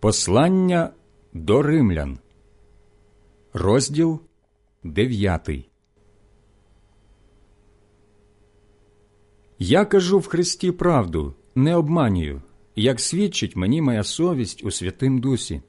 Послання до римлян, розділ 9. Я кажу в Христі правду, не обманюю, як свідчить мені моя совість у Святим Дусі.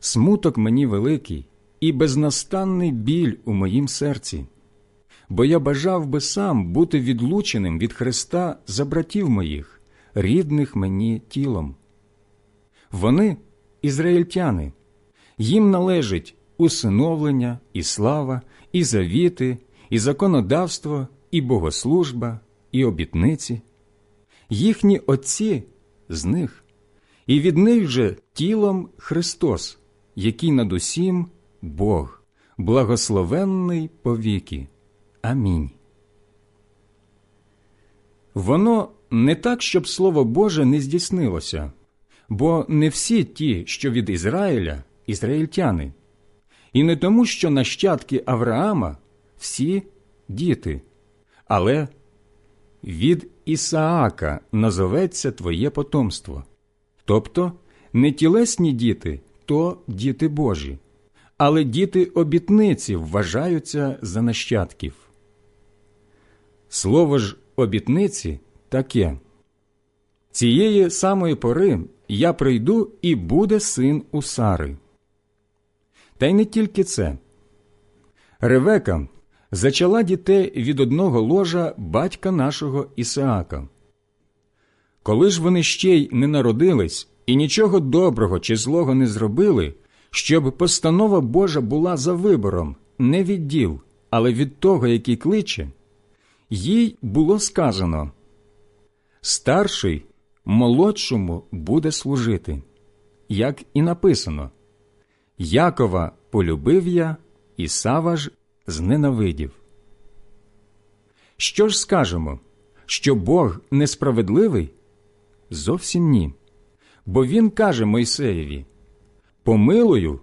Смуток мені великий і безнастанний біль у моїм серці, бо я бажав би сам бути відлученим від Христа за братів моїх, рідних мені тілом. Вони ізраїльтяни, їм належить усиновлення, і слава, і завіти, і законодавство, і богослужба, і обітниці. Їхні отці з них, і від них же тілом Христос, який над усім Бог, благословенний повіки. Амінь. Воно не так, щоб Слово Боже не здійснилося, бо не всі ті, що від Ізраїля, ізраїльтяни, і не тому, що нащадки Авраама всі діти, але від Ісаака назоветься твоє потомство, тобто не тілесні діти, то діти Божі, але діти обітниці вважаються за нащадків. Слово ж обітниці таке. Цієї самої пори я прийду і буде син у Сари. Та й не тільки це. Ревека зачала дітей від одного ложа батька нашого Ісаака. Коли ж вони ще й не народились і нічого доброго чи злого не зробили, щоб постанова Божа була за вибором не від діл, але від того, який кличе, їй було сказано старший молодшому буде служити, як і написано Якова полюбив я, Ісава ж зненавидів. Що ж скажемо, що Бог несправедливий? Зовсім ні. Бо він каже Мойсеєві Помилую,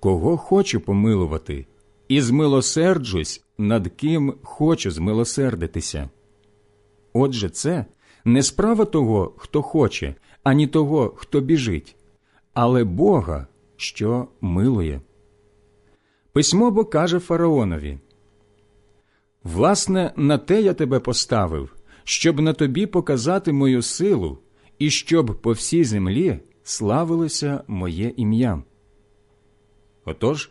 кого хочу помилувати, і змилосерджусь, над ким хочу змилосердитися. Отже, це не справа того, хто хоче, ані того, хто біжить, але Бога, що милує. Письмо бо каже фараонові Власне, на те я тебе поставив, щоб на тобі показати мою силу і щоб по всій землі славилося моє ім'я. Отож,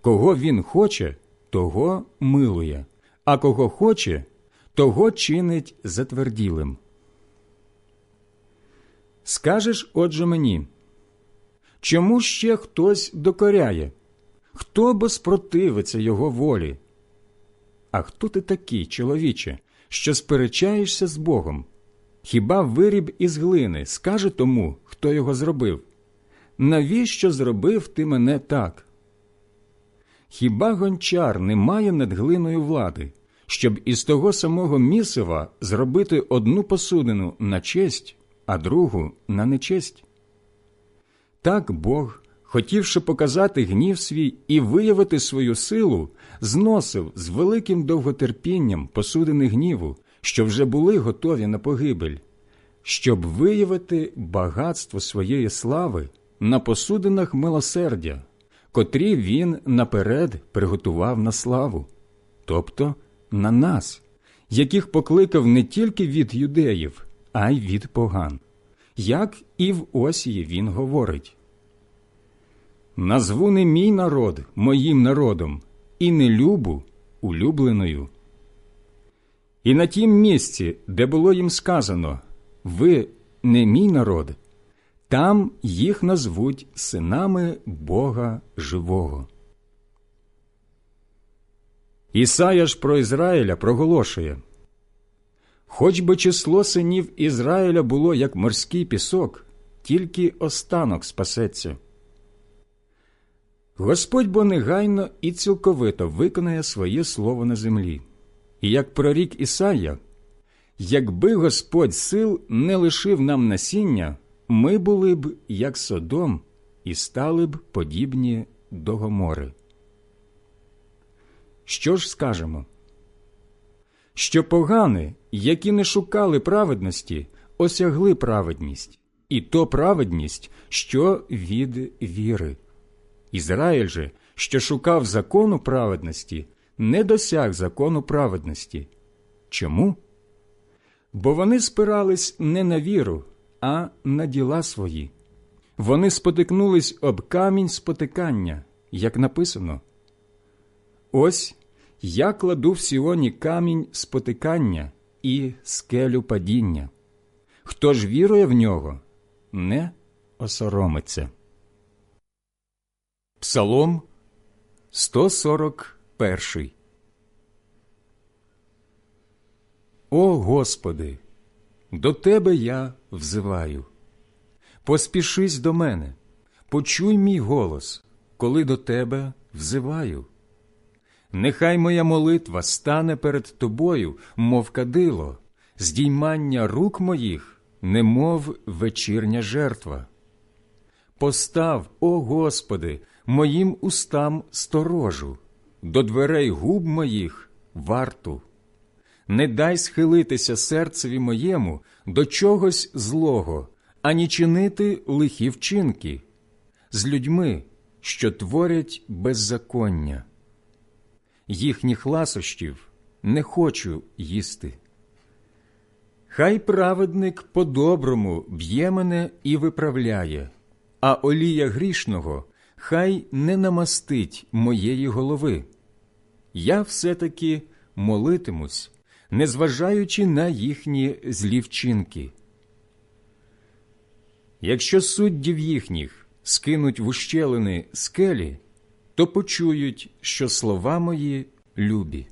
кого він хоче, того милує, а кого хоче, того чинить затверділим. Скажеш, отже, мені, чому ще хтось докоряє? Хто бо спротивиться його волі? А хто ти такий, чоловіче, що сперечаєшся з Богом? Хіба виріб із глини скаже тому, хто його зробив? Навіщо зробив ти мене так? Хіба гончар не має над глиною влади, щоб із того самого місива зробити одну посудину на честь, а другу на нечесть? Так Бог, хотівши показати гнів свій і виявити свою силу, зносив з великим довготерпінням посудини гніву, що вже були готові на погибель, щоб виявити багатство своєї слави на посудинах милосердя, котрі він наперед приготував на славу, тобто на нас, яких покликав не тільки від юдеїв, а й від поган. Як і в Осії він говорить Назву не мій народ моїм народом, і не любу улюбленою. І на тім місці, де було їм сказано Ви не мій народ, там їх назвуть синами Бога живого. Ісая ж про Ізраїля проголошує Хоч би число синів Ізраїля було як морський пісок, тільки останок спасеться. Господь бо негайно і цілковито виконає своє слово на землі. І як прорік Ісая, якби Господь сил не лишив нам насіння, ми були б як Содом і стали б подібні до Гомори. Що ж скажемо? Що погани, які не шукали праведності, осягли праведність, і то праведність, що від віри. Ізраїль же, що шукав закону праведності, не досяг закону праведності. Чому? Бо вони спирались не на віру, а на діла свої. Вони спотикнулись об камінь спотикання, як написано. Ось я кладу в Сіоні камінь спотикання і скелю падіння. Хто ж вірує в нього, не осоромиться. Псалом 141 О Господи, до Тебе я взиваю. Поспішись до мене, почуй мій голос, коли до Тебе взиваю. Нехай моя молитва стане перед Тобою, мов кадило, здіймання рук моїх, немов вечірня жертва. Постав, о Господи, моїм устам сторожу, до дверей губ моїх варту. Не дай схилитися серцеві моєму до чогось злого, ані чинити лихі вчинки з людьми, що творять беззаконня. Їхніх ласощів не хочу їсти. Хай праведник по-доброму б'є мене і виправляє, а олія грішного хай не намастить моєї голови. Я все-таки молитимусь, незважаючи на їхні злі вчинки. Якщо суддів їхніх скинуть в ущелини скелі, то почують, що слова мої любі.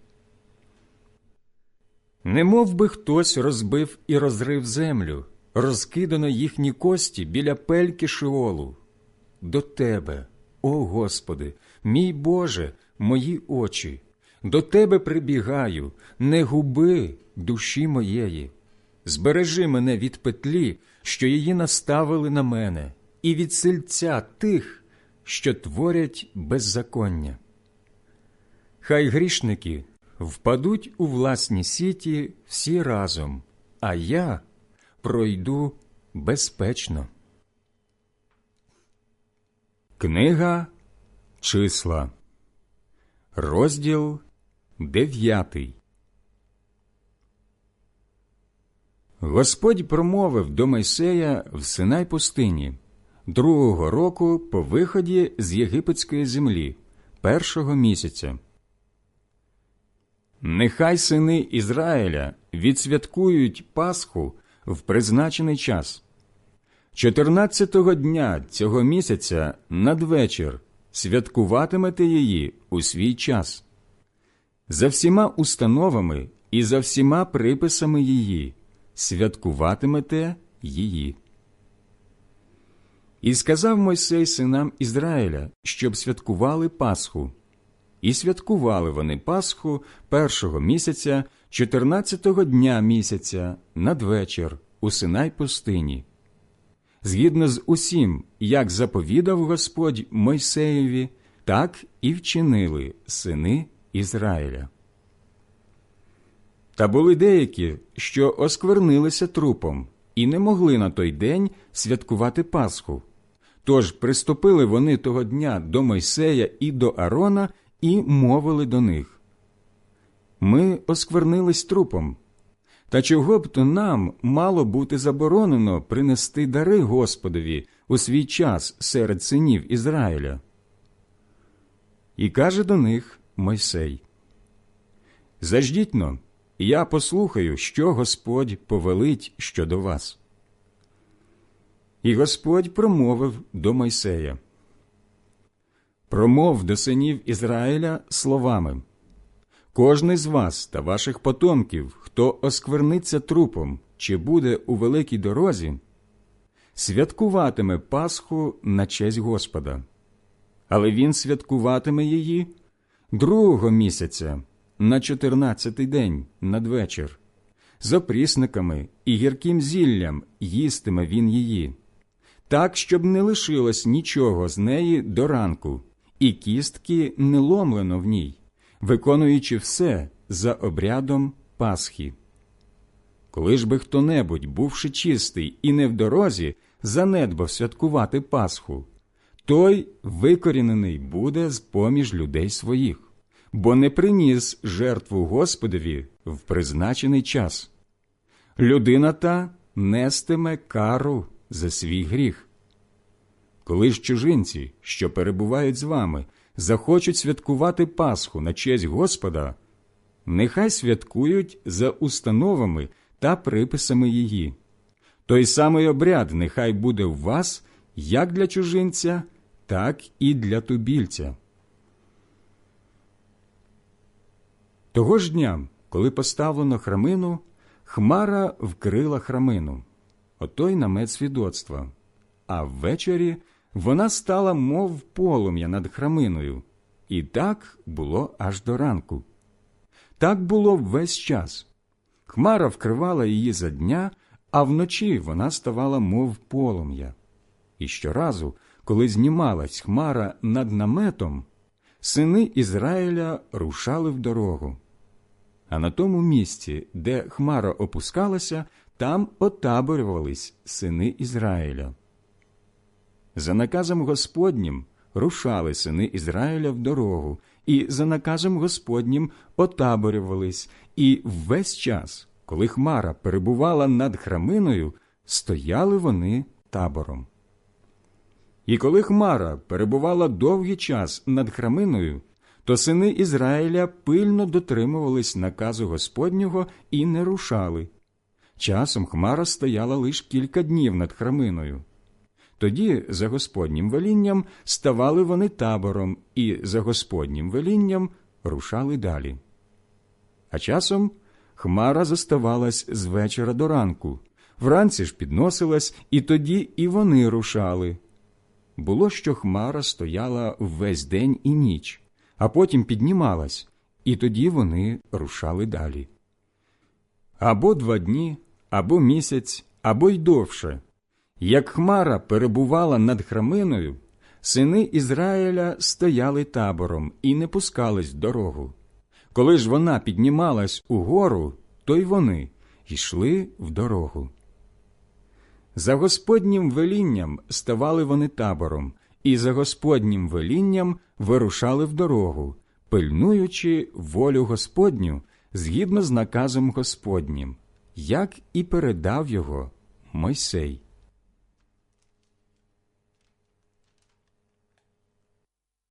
Не мов би хтось розбив і розрив землю, розкидано їхні кості біля пельки шиолу. До Тебе, о Господи, мій Боже, мої очі, до Тебе прибігаю, не губи душі моєї. Збережи мене від петлі, що її наставили на мене, і від сильця тих, що творять беззаконня. Хай грішники впадуть у власні сіті всі разом, а я пройду безпечно. Книга Числа, розділ дев'ятий. Господь промовив до Мойсея в Синай пустині другого року по виході з єгипетської землі, першого місяця. Нехай сини Ізраїля відсвяткують Пасху в призначений час. Чотирнадцятого дня цього місяця надвечір святкуватимете її у свій час. За всіма установами і за всіма приписами її святкуватимете її. І сказав Мойсей синам Ізраїля, щоб святкували Пасху. І святкували вони Пасху першого місяця, чотирнадцятого дня місяця, надвечір, у Синай пустині. Згідно з усім, як заповідав Господь Мойсеєві, так і вчинили сини Ізраїля. Та були деякі, що осквернилися трупом, і не могли на той день святкувати Пасху. Тож приступили вони того дня до Мойсея і до Арона і мовили до них Ми осквернились трупом. Та чого б то нам мало бути заборонено принести дари Господові у свій час серед синів Ізраїля? І каже до них Мойсей Заждітно, я послухаю, що Господь повелить щодо вас. І Господь промовив до Мойсея. Промов до синів Ізраїля словами. Кожний з вас та ваших потомків, хто оскверниться трупом чи буде у великій дорозі, святкуватиме Пасху на честь Господа, але він святкуватиме її другого місяця на чотирнадцятий день надвечір. З опрісниками і гірким зіллям їстиме він її, так, щоб не лишилось нічого з неї до ранку, і кістки не ломлено в ній, виконуючи все за обрядом Пасхи. Коли ж би хто небудь, бувши чистий і не в дорозі, занедбав святкувати Пасху, той викорінений буде з поміж людей своїх, бо не приніс жертву Господові в призначений час. Людина та нестиме кару за свій гріх. Коли ж чужинці, що перебувають з вами, захочуть святкувати Пасху на честь Господа, нехай святкують за установами та приписами її. Той самий обряд нехай буде в вас як для чужинця, так і для тубільця. Того ж дня, коли поставлено храмину, хмара вкрила храмину, отой намет свідоцтва, а ввечері вона стала, мов полум'я над храминою, і так було аж до ранку. Так було весь час. Хмара вкривала її за дня, а вночі вона ставала, мов полум'я. І щоразу, коли знімалась хмара над наметом, сини Ізраїля рушали в дорогу. А на тому місці, де хмара опускалася, там отаборювались сини Ізраїля. За наказом Господнім рушали сини Ізраїля в дорогу, і за наказом Господнім отаборювались, і весь час, коли хмара перебувала над храминою, стояли вони табором. І коли хмара перебувала довгий час над храминою, то сини Ізраїля пильно дотримувались наказу Господнього і не рушали. Часом хмара стояла лише кілька днів над храминою. Тоді, за Господнім велінням, ставали вони табором і за Господнім велінням рушали далі. А часом хмара зоставалась з вечора до ранку, вранці ж підносилась, і тоді і вони рушали. Було, що хмара стояла весь день і ніч, а потім піднімалась, і тоді вони рушали далі. Або два дні, або місяць, або й довше. Як хмара перебувала над храминою, сини Ізраїля стояли табором і не пускались в дорогу. Коли ж вона піднімалась угору, то й вони йшли в дорогу. За Господнім велінням ставали вони табором, і за Господнім велінням вирушали в дорогу, пильнуючи волю Господню згідно з наказом Господнім, як і передав його Мойсей.